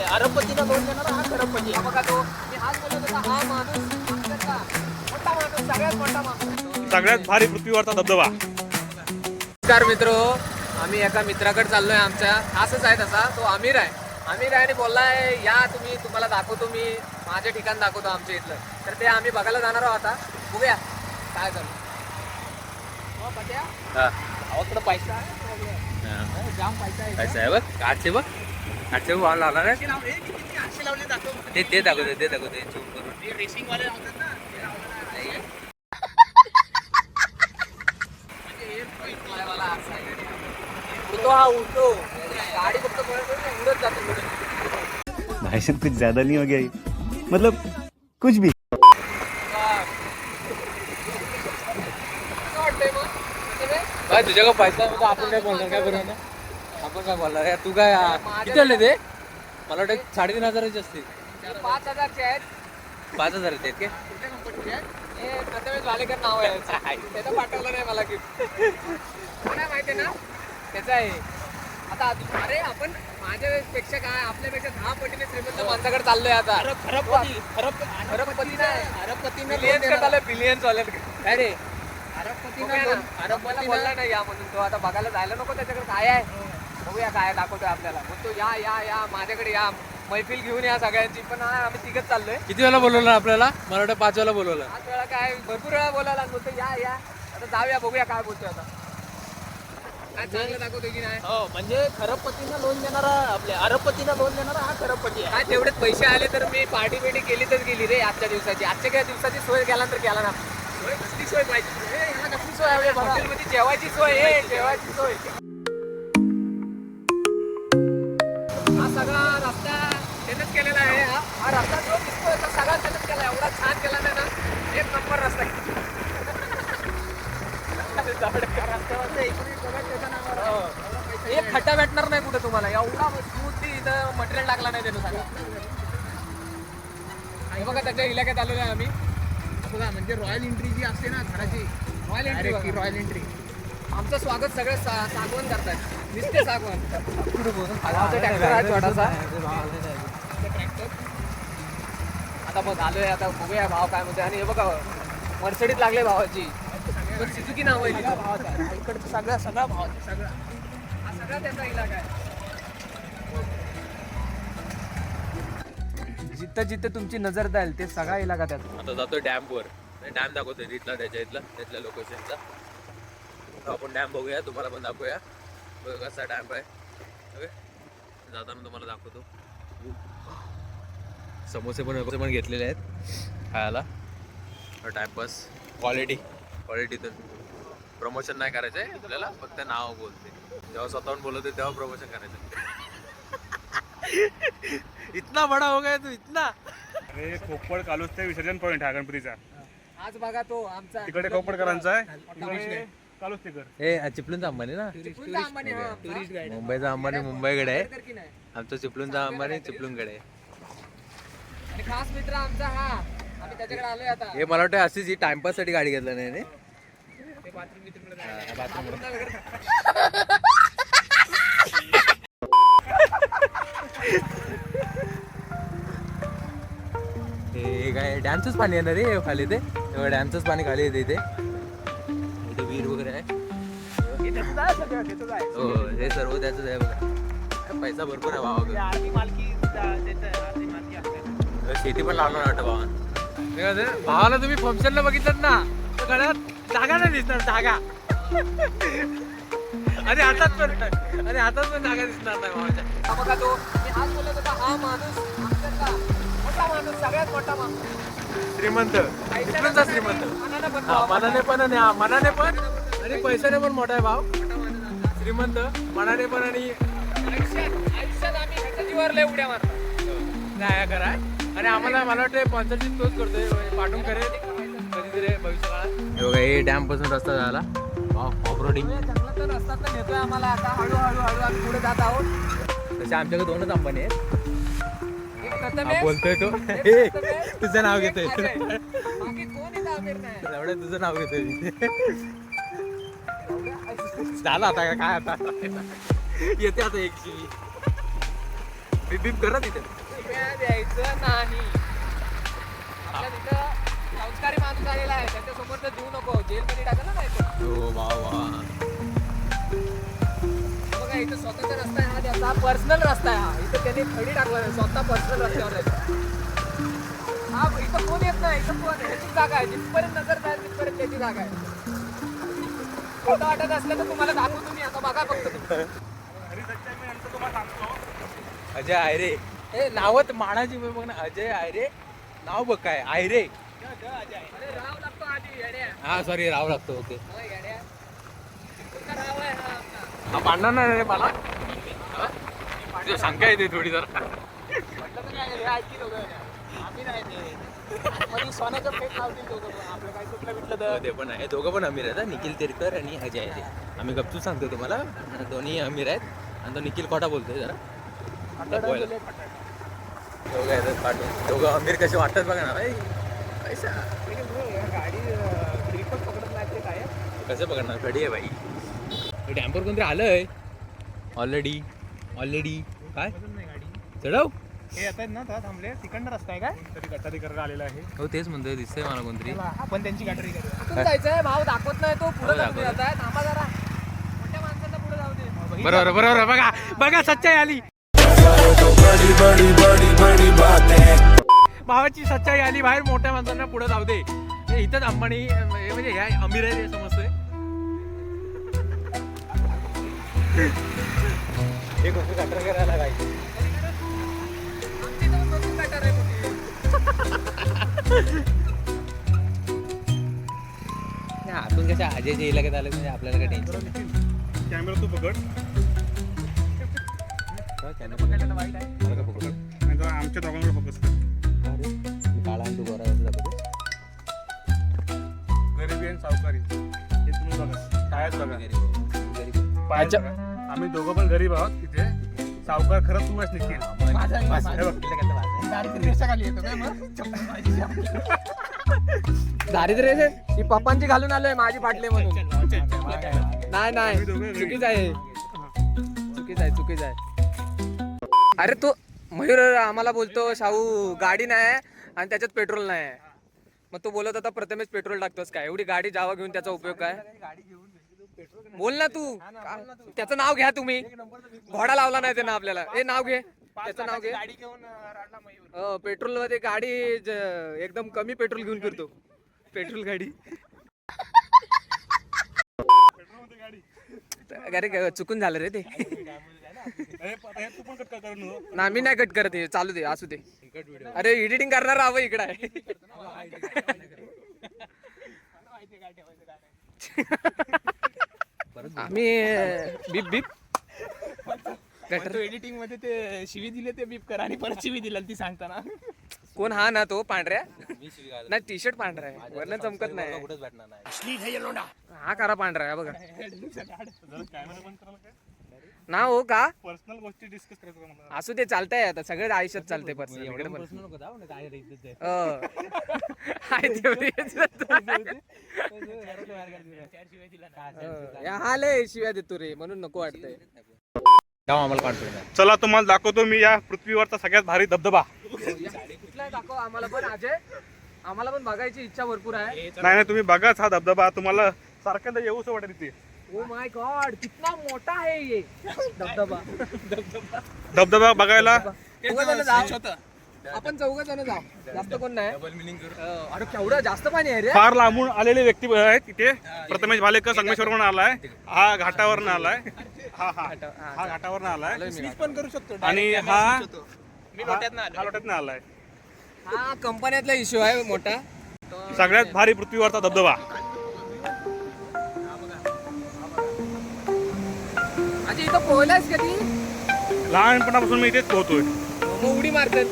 आपल्या अरबपतीला लोन देणारा हा खरबपती. हा बघा तो. मी हाच बोलत होता हा माणूस आमच्यातला मोठा माणूस सगळ्यात मोठा माणूस. सगळ्यात भारी पृथ्वीवरचा धबधबा. नमस्कार मित्र. आम्ही एका मित्राकडे चाललोय आमच्या. खासच आहे तसा. तो आमिर आहे. आमिर आहे आणि बोललाय या तुम्ही तुम्हाला दाखवतो मी. माझे ठिकाण दाखवतो आमच्या इथलं. तर ते आम्ही बघायला जाणार आहोत आता. बघूया. काय झालं हो, पट्या? पैसा आहे हो, जाम पैसा आहे. पैसा आहे बघ. आठशे बघ. आठशे आठशे लावले ते ते दाखवते ते दाखवते. झूम करून. रेसिंगवाले लावतात ना. भाई साहब कुछ ज्यादा नहीं हो गया ये? मतलब कुछ भी। तुझ्याकडे पैसा आपण काय बोलणार? काय बरं ना आपण काय बोलणार? यार तू काय किती आले ते? मला वाटतं साडेतीन हजाराचे असतील. हे पाच हजारचे आहेत. पाच हजार आहेत काय? कुठल्या कंपनीचे आहेत? हे प्रथमेश नाव आहे याचं. त्याचं पाठवलं नाही मला गिफ्ट काय माहिती ना त्याचं आहे. आता अजून- अरे आपण माझ्यापेक्षा काय आपल्यापेक्षा दहा पटीने श्रीमंत माणसाकडे चाललोय आता. खरब- खरबपती खरब अरबपती नाही अरबपतीने बिलियन्स लोन आले बिलियन्स वाले काय रे? अरबपतीने अरबपती बोलला नाही या म्हणून तो. आता बघायला जायला नको त्याच्याकडे. काय आहे? बघूया काय दाखवतोय आपल्याला. बोलतो या या या माझ्याकडे या. मैफिल घेऊन या सगळ्यांची. पण हा आम्ही तिघच चाललोय. किती वेळा बोलवलं आपल्याला? मला वाटतं पाच वेळा बोलवलं. आज वेळा काय भरपूर वेळा बोलायला बोलतो या या. आता जाऊया बघूया काय बोलतोय आता. काय चांगलं दाखवतोय की नाही? हो म्हणजे खरबपतीनं लोन देणारा आपल्या अरबपतीला लोन देणारा हा खरबपती आहे. काय तेवढेच पैसे आले तर मी पार्टी बिटी केली तर गेली रे आजच्या दिवसाची. आजच्या काय दिवसाची सोय केला तर केला ना. सोय कसली सोय पाहिजे? ह्याला कसली सोय हवी आहे? हॉटेलमध्ये जेवायची सोय आहे जेवायची सोय. हा हा रस्ता जो दिसतोय तो सगळा त्यानंच केला एवढा छान केला ना एक नंबर रस्ता एक. हो. खड्डा भेटणार नाही कुठे तुम्हाला एवढा स्मूथली इथं मटेरियल टाकला नाही त्यानं सगळं हे बघा त्याच्या इलाक्यात आलेलो आहे आम्ही बघा म्हणजे रॉयल एंट्री जी असते ना घराची रॉयल एंट्री रॉयल एंट्री आमचं स्वागत सगळे सागवण करतात नुसते सागवण छोटासा आता बघ आलोय आता बघूया भाव काय म्हणते आणि हे बघा मर्सडीत लागले भावाची. पण सिझुकी नाव आहे तिथं. इकडचं सगळा सगळा भाव सगळा. हा सगळा त्याचा इलाका आहे. जिथं जिथं तुमची नजर जाईल ते सगळा इलाका त्याचा आता जातोय डॅमवर. डॅम दाखवतो तिथला त्याच्या इथला त्यातल्या लोकेशनचा आपण डॅम बघूया तुम्हाला पण दाखवूया. कसा डॅम आहे. ओके? जाताना तुम्हाला दाखवतो. समोसे पण समोसे पण घेतलेले आहेत खायला. टाइमपास क्वालिटी क्वालिटीतून प्रमोशन नाही करायचं आहे आपल्याला फक्त नाव बोलते. जेव्हा स्वतःहून बोलवते तेव्हा प्रमोशन करायचं इतना बडा हो गया तू इतना. अरे खोपड कालूच ते विसर्जन पॉईंट हा गणपतीचा. आज बघा तो आमचा. तिकडे खोपडकरांचा आहे. हे. चिपळूणचा अंबानी ना. मुंबईचा अंबानी मुंबईकडे आहे. आमचा चिपळूणचा अंबानी चिपळूणकडे आहे. आणि खास मित्र आमचा हा. आम्ही त्याच्याकडे आलोय आता. हे मला वाटतं अशीच ही टाइमपाससाठी गाडी घेतला नाही याने. ते bathroom बिथरूमला जायला. हा, हे काय डॅमचंच पाणी ना रे खाली ते? डॅमचंच पाणी खाली येते इथे. इथे विहीर वगैरे आहे. हे त्याचंच आहे सगळं त्याचंच आहे हो हे सर्व त्याच आहे बघा. काय पैसा भरपूर आहे ते आर्मी मालकी त्याचं शेती पण लावणार वाटतं भावान भावाला तुम्ही फंक्शनला बघितलं ना तर गळ्यात जागा नाही दिसणार जागा आणि हातात पण नाही. आणि हातात पण जागा दिसणार नाही भावाच्या. बघा तो मी हाच बोलत होता हा माणूस मोठा माणूस सगळ्यात मोठा माणूस. श्रीमंत. चिपळूणचा श्रीमंत. मनानं पण मनाने पण आणि हा, मनाने पण आणि पैशाने पण मोठा आहे भाव. श्रीमंत मनाने पण आणि आयुष्यात आयुष्यात आम्ही लय उड्या मारतो. काय कराय आणि आम्हाला मला वाटतं स्पॉन्सरशिप तोच करतोय. म्हणजे पाठवून करेल. कधीतरी भविष्य काळात बघा हे डॅमपासून रस्ता झाला. ऑफ रोडिंग चांगला तर रस्ता तर नेतोय आम्हाला. आता हळूहळू हळू आम्ही पुढे जात आहोत. तसे आमच्याकडे दोनच अंबानी आहेत. हा, बोलतोय तो. हे, तुझं नाव घेतोय. अजय. बाकी कोण इथं आमिर नाही एवढं तुझं नाव घेतोय मी. झालं आता काय आता? येते आता एक बीप बीप करा तिथे. शिव्या द्यायचं नाही. आपल्या तिथं संस्कारी माणूस आलेला आहे. त्याच्यासमोर तर देऊ नको. जेलमध्ये टाकलं नाही हो बघा इथं स्वतःचा रस्ता आहे. हा त्याचा पर्सनल रस्ता आहे हा. इथं त्याने खडी टाकला नाही स्वतः पर्सनल रस्त्यावर आहे. हा इथं कोण येत नाही? इथं कोण? ह्याची जागा आहे. जिथपर्यंत नजर जाईल तिथपर्यंत त्याची जागा आहे. खोटं वाटत असलं तर तुम्हाला दाखवतो तुम्ही आता बघा फक्त तुम्ही. अजय आयरे ए नावत मानाची बघ ना अजय आयरे नाव बघ काय आयरे हा सॉरी राव लागतो ओके. हो, आहे हा. हा पाडणार नाही रे मला. शंका येते थोडी जरा. हे ते पण. आहे. दोघं पण अमीर आहेत हा. निखिल तेरकर आणि अजय आयरे आम्ही गपचूप सांगतो तुम्हाला. दोन्ही अमीर आहेत. आणि तो निखिल खोटा बोलतोय जरा. दोघं आहेत पाठवून दोघं अमीर कसे वाटतात बघा ना भाई पैसा. गाडी ट्रिपच पकडत नाही ते काय कसं बघणार कडी आहे बाई. डॅम्पर कोणतरी आलंय. ऑलरेडी ऑलरेडी काय? चढव. हे आता ना थांबले. तिकडनं रस्ता आहे काय? तरी गटारी करायला आलेला आहे. हो तेच म्हणतोय दिसतंय मला कोणतरी. आपण त्यांची गटारी करूया. जायचंय भाव दाखवत नाही तो पुढे हो, दाखवत दाखवत. जात आहे थांबा जरा. मोठ्या माणसांना पुढे जाऊ दे. बरोबर बरोबर बघा बघा सच्चाई आली. भावाची सच्चाई आली बाहेर मोठ्या माणसांना पुढे जाऊ दे. हे इथंच अंबानी हे म्हणजे ह्या अमीर आहे हे समजतंय. हे कोणतं कटर करायला काय. आपण कशा अजयच्या इलाक्यात आलं म्हणजे आपल्याला काय टेन्शन कॅमेरा तू पकड. मला का आमच्या दोघांकडे फोकस कर अरे, मी काळा आणि तू गोरा असला बघ. गरिबी आणि सावकारी हे तुम्ही बघा काय बघा गरीब. पायात बघा. आम्ही दोघं पण गरीब आहोत तिथे सावकार खरंच तू आहेस निखिल हे. बघ दारिद्र्य ही पप्पांची घालून आलोय माझी फाटले म्हणून नाही नाही चुकीच आहे चुकीच आहे चुकीच आहे अरे तो मयूर आम्हाला बोलतो शाहू गाडी नाही आणि त्याच्यात पेट्रोल नाही. मग तो बोलत होता प्रथमेच पेट्रोल टाकतोस काय? एवढी गाडी जावा घेऊन त्याचा उपयोग काय? बोल ना तू. त्याचं नाव घ्या तुम्ही. घोडा लावला नाही त्यानं आपल्याला. ए नाव घे. त्याचं नाव घे. गाडी घेऊन पेट्रोलमध्ये गाडी एकदम कमी पेट्रोल घेऊन फिरतो. पेट्रोल गाडी. अरे चुकून झालं रे ते. हे हे तू पण कट कर ना मी नाही कट करत हे. चालू दे असू दे. अरे एडिटिंग करणार हवं इकडे आहे. आम्ही बीप बीप. गटर एडिटिंगमध्ये ते शिवी दिले ते बीप करा आणि परत शिवी दिला ती सांगताना कोण हा ना तो? पांढऱ्या? नाही टी शर्ट पांढरा आहे. वरनं चमकत नाही. हा करा पांढरा आहे बघा कॅमेरा बंद करायला काय ना हो का? पर्सनल गोष्टी डिस्कस करायचं का मला असू दे चालतंय आता. सगळं आयुष्यात चालतंय पर्सनल नको जाऊ, रे इज्जत जाईल. अं. आहे तेवढी इज्जत. अं. या हा लय शिव्या देतो रे म्हणून नको वाटतंय. आम्हाला कॉन्फिडन्स चला तुम्हाला दाखवतो मी या पृथ्वीवरचा सगळ्यात भारी धबधबा. कुठला आहे दाखव आम्हाला पण अजय आम्हाला पण बघायची इच्छा भरपूर आहे. नाही नाही तुम्ही बघाच हा धबधबा तुम्हाला सारख्यांदा येऊच वाटेल इथे. ओ माय गॉड कितना मोठा है ये। धबधबा। धबधबा बघायला. आपण चौघ जण जाऊ. जास्त कोण नाही. अरे केवढं जास्त पाणी आहे रे. फार लांबून आलेले व्यक्ती आहेत तिथे प्रथमेश भालेकर संगमेश्वरवरून आलाय. हा घाटावरनं आलाय. हा हा. हा घाटावरनं आलाय. आलोय मी पण करू शकतो. आणि हा हा. लोट्यातनं आलाय. हा कंपन्यातला इश्यू आहे मोठा. सगळ्यात भारी पृथ्वीवरचा धबधबा. अजय इथं पोहलायस कधी लहानपणापासून मी इथेच पोहतोय. मग उडी मारतात.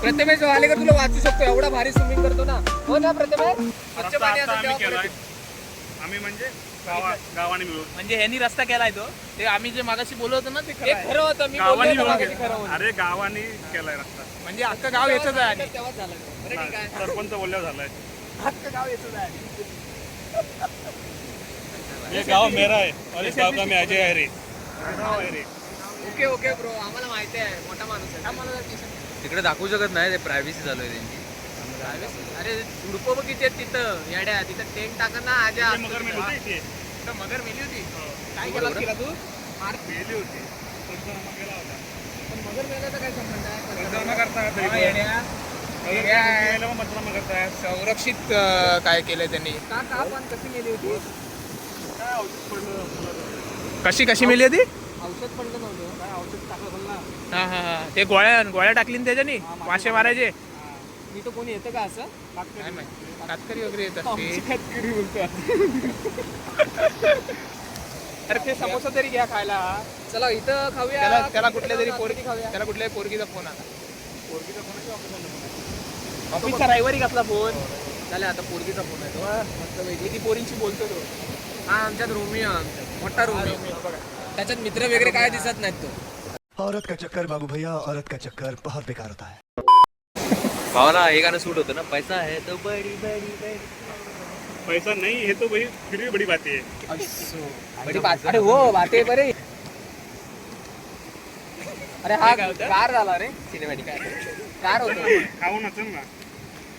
प्रथमेश वालेकर तुला वाचू शकतो. एवढा भारी स्विमिंग करतो ना. हो ना प्रथमेश? स्वच्छ रस्ता पाणी आता असेल आम्ही केलाय. म्हणजे गावा गावाने मिळून. म्हणजे ह्यांनी रस्ता केलाय तो. ते आम्ही जे मागाशी बोलत होतो ना ते हे खरं होतं. मी गावाने बोललोय मिळून मगाशी केलं. खरं होतं. अरे गावाने केलाय रस्ता. म्हणजे अख्खं गाव येतच आहे आणि. तेव्हाच झालं. बरं ठीक आहे. सरपंच बोलल्यावर झालाय. अख्खं गाव येतच आहे ये गाव मेरा है और इस गाव का मैं अजय है रे गाव है रे ओके ओके ब्रो आम्हाला माहिती आहे. मोठा माणूस आहे. आम्हाला तिकडे दाखवू शकत नाही ते प्रायव्हसी चालू आहे त्यांची. अरे झुडपं बघ किती आहेत तिथं. येड्या तिथं टेंट टाका ना आजा मगर मेली होती इथे. तिथं मगर मेली होती? काय हो, केला बरोबर. तिला तू? मेली होती. केला. पण मगर मेल्याचा काय संबंध आहे? पंचनामा करता तरी पण. येड्या. संरक्षित अं, काय केलंय त्यांनी? का का पण कशी मेली होती? काय औषध पडलं? कशी कशी मिळली होती? औषध पडलं नव्हतं. काय औषध टाकलं असेल ना. हा हा हा. ते गोळ्या गोळ्या टाकली ना त्याच्यानी? मासे मारायचे? मी तर कोणी येतं का असं? काय माहिती कातकरी वगैरे येत असते अरे ते समोसा तरी घ्या खायला. चला इथं खाऊया. त्याला त्याला कुठल्या तरी पोरगी खाऊया. त्याला कुठल्या पोरगीचा फोन आला ऑफिसचा रविवारी कसला फोन? चालेल आता पोरगीचा फोन आहे तो. मस्त पैकी. ती पोरींची बोलतो तो. हा आमच्यात रोमियो आमच्यात मोठा रोमियो. त्याच्यात मित्र वगैरे काय दिसत नाहीत तो. औरत का चक्कर बाबू भैया औरत का चक्कर बहुत बेकार होता है। भावाला हे गाणं सूट होतं ना? पैसा आहे तो बडी बडी बडी. पैसा नहीं है तो भाई फिर भी बड़ी बात है. बड़ी बात. अरे हो बाते बरे. अरे हा कार झाला रे सिनेमॅटिक कार होतो. खाऊन असेल ना.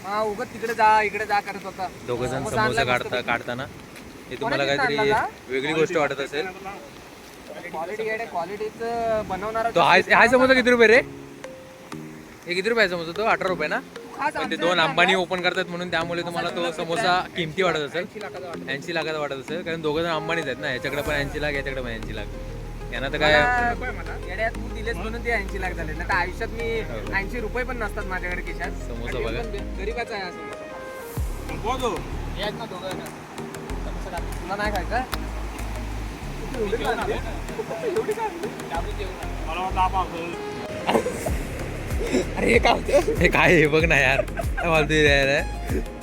हा उगत तिकडे जा इकडे जा करत होता. दोघ जण समोसा काढता. काढताना. हे तुम्हाला काहीतरी वेगळी गोष्ट वाटत असेल. क्वालिटी आहे क्वालिटीचं बनवणार तो हाय हाय समोसा किती रुपये रे? हे किती रुपये समोसा तो अठरा रुपये ना? ते दोन अंबानी ओपन करतात म्हणून त्यामुळे तुम्हाला तो समोसा किमती वाटत असेल. ऐंशी लाखाचा वाटत असेल. कारण दोघं जण अंबानीच आहेत ना. याच्याकडे पण ऐंशी लाख याच्याकडे पण ऐंशी लाख. यांना तर काय येड्यात तू दिलेस म्हणून ते ऐंशी लाख झाले. ना तर आयुष्यात मी ऐंशी रुपये पण नसतात माझ्याकडे खिशात समोसा बघा. गरीबाचा आहे हा समोसा तुला नाही खायचं? अरे हे काय हे काय हे बघ ना यार. काय फालतू यार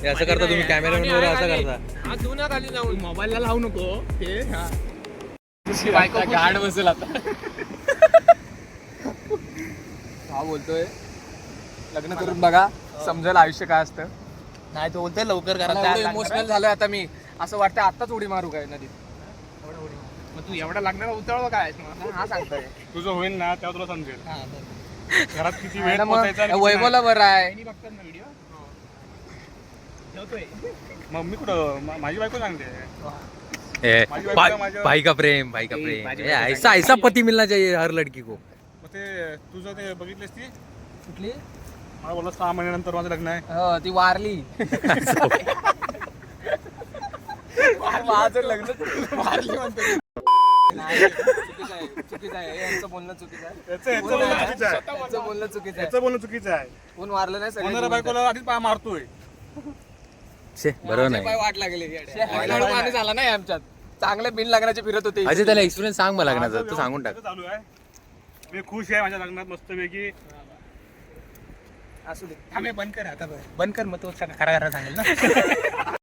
हे असं करता तुम्ही कॅमेरामॅन असं करता? हा खाली जाऊन मोबाईलला लावू नको. ते हा. बायको गाड बसेल आता. हा बोलतोय. लग्न करून बघा. समजेल आयुष्य काय असतं? नाही तो बोलतोय लवकर करा इमोशनल झालोय आता मी. असं वाटतं आताच उडी मारू काय नदीत. मग तू एवढा लागणार उतळ काय? हा सांगतोय. तुझं होईल ना तेव्हा तुला समजेल. घरात किती वेळ वैभवला बरं आहे. बघतात ना व्हिडिओ ठेवतोय. नाही. मग मी कुठं माझी बायको सांगते. भाई का प्रेम भाई का प्रेम. ऐसा ऐसा पती मिलना चाहिए हर लड़की को. मग ते तुझं ते बघितलेस ती? कुठली? मला बोलला सहा महिन्यानंतर माझं लग्न आहे. हो ती वारली. माझं लग्न वारली म्हणतो. चुकीचं आहे चुकीचं आहे. यांचं बोलणं चुकीचं आहे. याचं याचं बोलणं चुकीचं आहे. यांचं बोलणं चुकीचं आहे. याचं बोलणं चुकीचं आहे. कोण वारलं नाही सगळे होणाऱ्या बायकोला आधीच पाय मारतोय. बरोबर नाही. वाट लागले. हळूहळू माणूस आला नाही आमच्यात. चांगले बिन लागण्याचे फिरत होते. अजय त्याला एक्सपिरियन्स सांग मला लग्नाचा. तू सांगून टाक. चालू आहे. मी खुश आहे माझ्या लग्नात मस्तपैकी. असू दे. थांबे बंद कर आता. बंद कर मग तो सगळं खरा खरा सांगेल ना.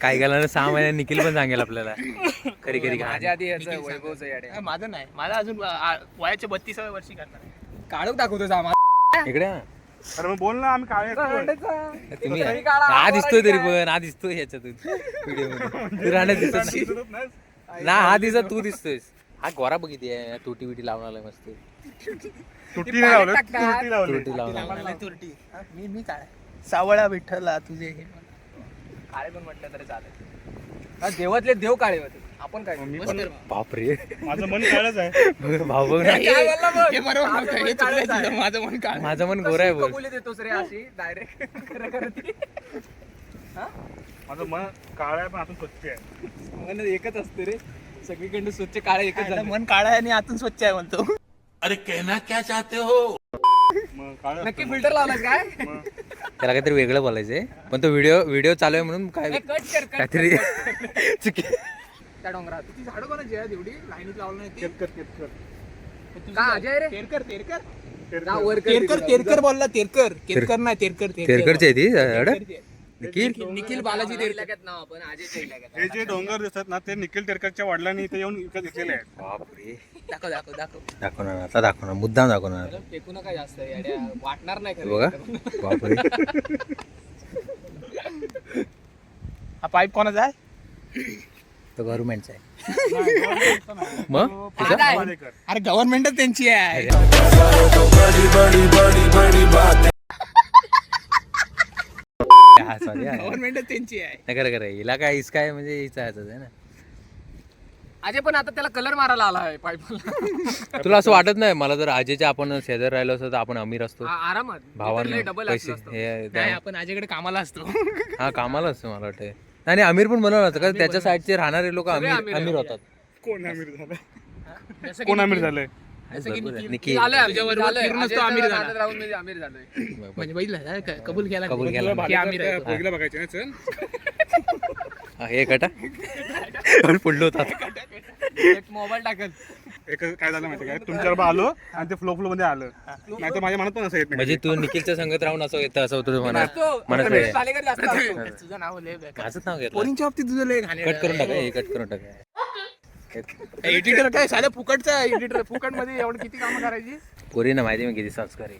काही गेला सहा महिन्यात निखिल पण सांगेल आपल्याला. खरी खरी माझ्या आधी याचं वैभवचं याडे माझं नाही. माझा अजून वयाच्या बत्तीसाव्या वर्षी करणार. काढून दाखवतो आम्हाला इकडे. अरे मग बोल ना आम्ही काय तुम्ही हा दिसतोय तरी पण हा दिसतोय याच्यातून. व्हिडिओमध्ये तू राहण्यात दिसत नाही. ना हा दिसत तू दिसतोयस. हा गोरा बघितली आहे तुटी बिटी लावून आलाय मस्त. तुटी नाही लावलं. तुटी लावली. मला नाही तुरटी. हा, मी मी काय? सावळा विठ्ठला तुझे हे. काळे पण म्हटलं तरी चालेल. हा, देवातले देव काळे होते. आपण काय मी पण-. बापरे. माझं मन काळच आहे. बघ, भाऊ बघ ना काय बोलला बघ? हे बरोबर माझं हे आहे. तुझं, माझं मन काळ माझं मन गोरा आहे बोल कबुली देतोस रे अशी? डायरेक्ट खरं खरं ती. माझं मन काळ आहे पण आतून स्वच्छ आहे. मन एकच असते रे. सगळीकडे स्वच्छ काळे एकच आता झालं. मन काळा आहे आणि आतून स्वच्छ आहे म्हणतो. मग काळ नक्की फिल्टर लावलास काय? त्याला काहीतरी वेगळं बोलायचंय. पण तो व्हिडिओ व्हिडिओ चालू आहे म्हणून काय कट कर कट काहीतरी चुकी त्या डोंगरात. ती झाडं कोणाची आहेत एवढी? लाईनीत लावलं नाही ती? केतकर केतकर तुझी का अजय रे? तेरकर तेरकर? जा वर कर. तेरकर तेरकर बोलला तेरकर. तेरकर नाही तेरकर तेरकडची आहे ती झाडं? निखिल? निखिल बालाजी तेरकर. नाव आपण हे जे डोंगर दिसतात ना ते निखिल टेरकरच्या वडिलांनी इथे येऊन विकत घेतलेले आहेत. बापरे. दाखव दाखव दाखव. दाखवणार आता दाखवणार मुद्दाम दाखवणार. टेकू नका जास्त येड्या. वाटणार नाही हे बघा. बापरे. हा पाईप कोणाचा आहे? तो गव्हर्नमेंटचा आहे. मग? आहे. अरे गव्हर्नमेंटच त्यांची आहे. हा सॉरी गव्हर्नमेंटच त्यांची आहे. खरं खरं. हिला काय इसका आहे म्हणजे हिचा हातच आहे ना. अजय पण आता त्याला कलर मारायला आला आहे पाईपला तुला असं वाटत नाही? मला जर आजीच्या आपण शेजार राहिलो असतो तर आपण अमीर असतो. आरामात. भावांना. डबल पैसे हे नाही त्या- आपण आजीकडे कामाला असतो. हा कामाला असतो मला वाटतं आणि अमीर पण बनवलं होतं का त्याच्या साईडचे राहणारे लोक अमीर अमीर. होतात. कोण अमीर झालं जसं की कोण अमीर झालंय? आहे. निखिल. अजयच्या झाला. राहून म्हणजे बघितलं? क- कबूल केला कबूल की केला. पोरगीला बघायचं ना चल. हा, कटा पुढलं होतात एक मोबाईल टाकत. एक काय झालं माहिती काय तुमच्यावर आलो आणि ते फ्लो फ्लो मध्ये आलं. नाही तर माझ्या मनात पण असं येत म्हणजे तू निखिलच्या संगत राहून असं येतं असं होतं मनात तो मनात. तुझं नाव. माझंच नाव घेतलं. पोरींच्या बाबतीत तुझं लय कट करून टाका हे कट करून टाका. एडिटर काय साध्या फुकटचा एडिटर फुकटमध्ये एवढं किती कामं करायची? पोरीना माहिती मी किती संस्कार आहे.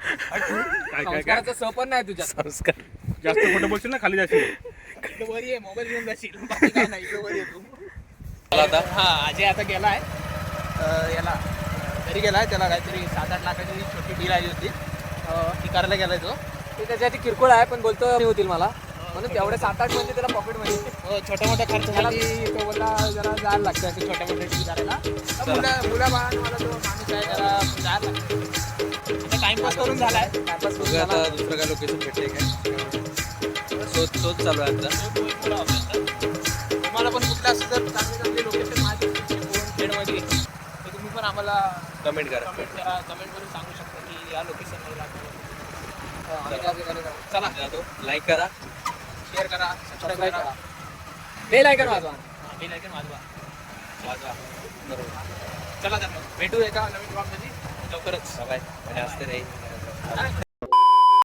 काय काय काय संस्काराचं स पण नाही तुझ्या संस्कार जास्त खोटं बोलशील ना खाली जाशील. वर आहे मोबाईल घेऊन जाशील बाकी काय नाही इकडं वर तू आता हा अजय आता गेला आहे याला घरी गेला आहे त्याला काहीतरी सात आठ लाखाची छोटी डील आली होती अं, ती करायला गेलाय तो ते त्याच्यासाठी किरकोळ आहे पण बोलतो नाही होतील मला म्हणून तेवढे सात आठ म्हणजे त्याला पॉकेटमध्ये छोट्या मोठ्या खर्चासाठी तो बोलला जरा जायला लागतं असं छोट्या मोठ्या डील करायला तर मुला मुलाबाळांना मला तो माणूस आहे जरा जायला लागतं टाइमपास करून झालाय टाइमपास करून झाला. आता दुसरं काय लोकेशन भेटते काय शोध शोध चालू आहे आता. तुम्हाला पण कुठलं असं जर चांगली चांगली लोकेशन खेडमध्ये तर तुम्ही पण आम्हाला कमेंट करा. कमेंट करा कमेंट करून सांगू शकता की या करणार आहे? चला. लाईक करा. शेअर करा. सबस्क्राईब करा. बेल ऐकन वाजवा. बेल ऐकन वाजवा. वाजवा. बरोबर. चला तर मग. भेटू एका नवीन ब्लॉगमध्ये लवकरच. बाय असते नाही